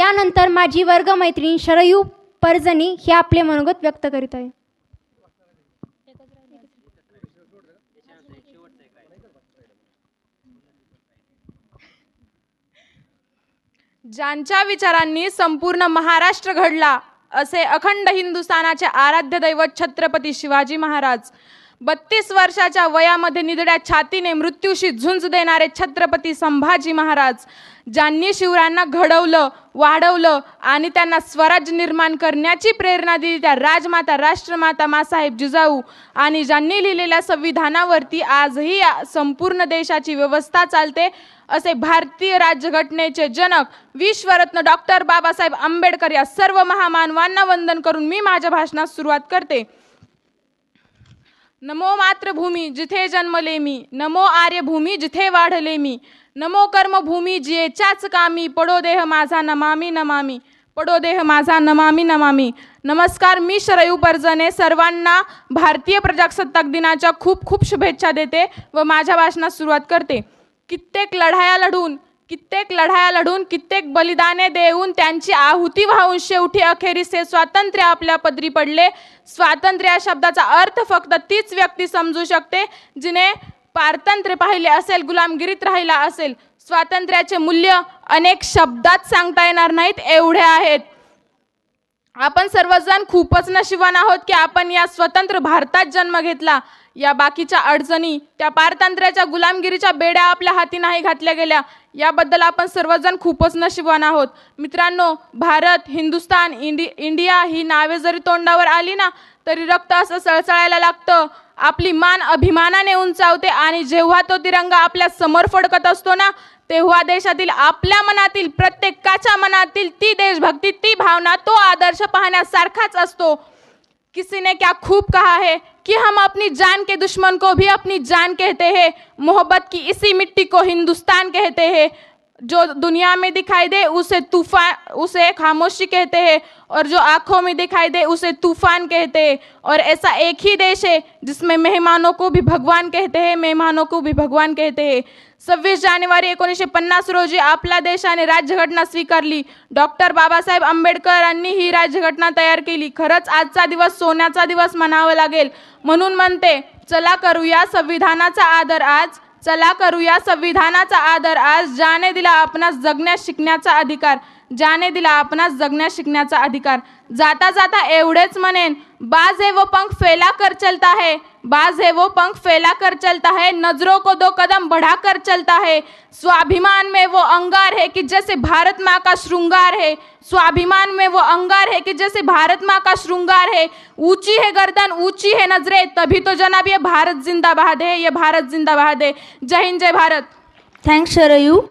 यानंतर माझी वर्गमैत्रीण शरयू पर्जनी हे आपले मनोगत व्यक्त करीत आहे. ज्यांच्या विचारांनी संपूर्ण महाराष्ट्र घडला असे अखंड हिंदुस्थानाचे आराध्य दैवत छत्रपती शिवाजी महाराज. बत्तीस वर्षाच्या वयामध्ये निधड्या छातीने मृत्यूशी झुंज देणारे छत्रपती संभाजी महाराज ज्यांनी शिवरायांना घडवलं वाढवलं आणि त्यांना स्वराज्य निर्माण करण्याची प्रेरणा दिली त्या राजमाता राष्ट्रमाता मासाहेब जिजाऊ आणि ज्यांनी लिहिलेल्या संविधानावरती आजही संपूर्ण देशाची व्यवस्था चालते असे भारतीय राज्यघटनेचे जनक विश्वरत्न डॉक्टर बाबासाहेब आंबेडकर या सर्व महामानवांना वंदन करून मी माझ्या भाषणास सुरुवात करते. नमो मातृभूमी जिथे जन्मले मी. नमो आर्यभूमी जिथे वाढले मी. नमो कर्मभूमी जियेच्याच कामी. पडो देह माझा नमामी नमामी. पडो देह माझा नमामी नमामी. नमस्कार मी शरयू परजने सर्वांना भारतीय प्रजासत्ताक दिनाच्या खूप खूप शुभेच्छा देते व माझ्या भाषणास सुरुवात करते. कित्येक लढाया लढून कित्येक लढाया लढून कित्येक बलिदाने देऊन त्यांची आहुती वाहून शेवटी अखेरीस हे स्वातंत्र्य आपल्या पदरी पडले. स्वातंत्र्य या शब्दाचा अर्थ फक्त तीच व्यक्ती समजू शकते जिने पारतंत्र्य पाहिले असेल गुलामगिरीत राहिला असेल. स्वातंत्र्याचे मूल्य अनेक शब्दात सांगता येणार नाहीत एवढे आहेत. आपण सर्वजण खूपच नशिबान आहोत की आपण या स्वतंत्र भारतात जन्म घेतला. या बाकीच्या अडचणी त्या पारतंत्र्याच्या गुलामगिरीच्या बेड्या आपल्या हाती नाही घातल्या गेल्या. याबद्दल आपण सर्वजण खूपच नशिबान आहोत. मित्रांनो भारत हिंदुस्तान इंडि इंडिया ही नावे जरी तोंडावर आली ना तरी रक्त असं सळसळायला लागतं. आपली मान अभिमानाने उंचावते आणि जेव्हा तो तिरंगा आपल्यासमोर फडकत असतो ना तेव्हा देशातील आपल्या मनातील प्रत्येकाच्या मनातील ती देशभक्ती ती भावना तो आदर्श पाहण्यासारखाच असतो. किसी ने क्या खूब कहा है कि हम अपनी जान के दुश्मन को भी अपनी जान कहते हैं. मोहब्बत की इसी मिट्टी को हिंदुस्तान कहते हैं. जो दुनिया में दिखाई दे उसे तूफान उसे खामोशी कहते हैं और जो आंखों में दिखाई दे उसे तूफान कहते हैं। और ऐसा एक ही देश है जिसमें मेहमानों को भी भगवान कहते हैं मेहमानों को भी भगवान कहते हैं। सव्वीस जानेवारी एकोणीसशे पन्नास रोजी आपल्या देशाने राज्यघटना स्वीकारली डॉक्टर बाबासाहेब आंबेडकरांनी ही राज्यघटना तयार केली. खरंच आजचा दिवस सोन्याचा दिवस म्हणावा लागेल. म्हणून म्हणते चला करूया संविधानाचा आदर आज. चला करूया संविधानाचा आदर. आज ज्याने दिला आपणास जगण्यास शिकण्याचा अधिकार. ज्याने दिला आपणास जगण्यास शिकण्याचा अधिकार. जाता जाता एवढेच म्हणेन बाज है वो पंख फैला कर चलता है बाज है वो पंख फैला कर चलता है नजरों को दो कदम बढ़ा कर चलता है. स्वाभिमान में वो अंगार है कि जैसे भारत माँ का श्रृंगार है स्वाभिमान में वो अंगार है कि जैसे भारत माँ का श्रृंगार है. ऊंची है गर्दन ऊंची है नज़रे तभी तो जनाब ये भारत जिंदाबाद है ये भारत जिंदाबाद है. जय हिंद जय भारत. थँक्स शरयू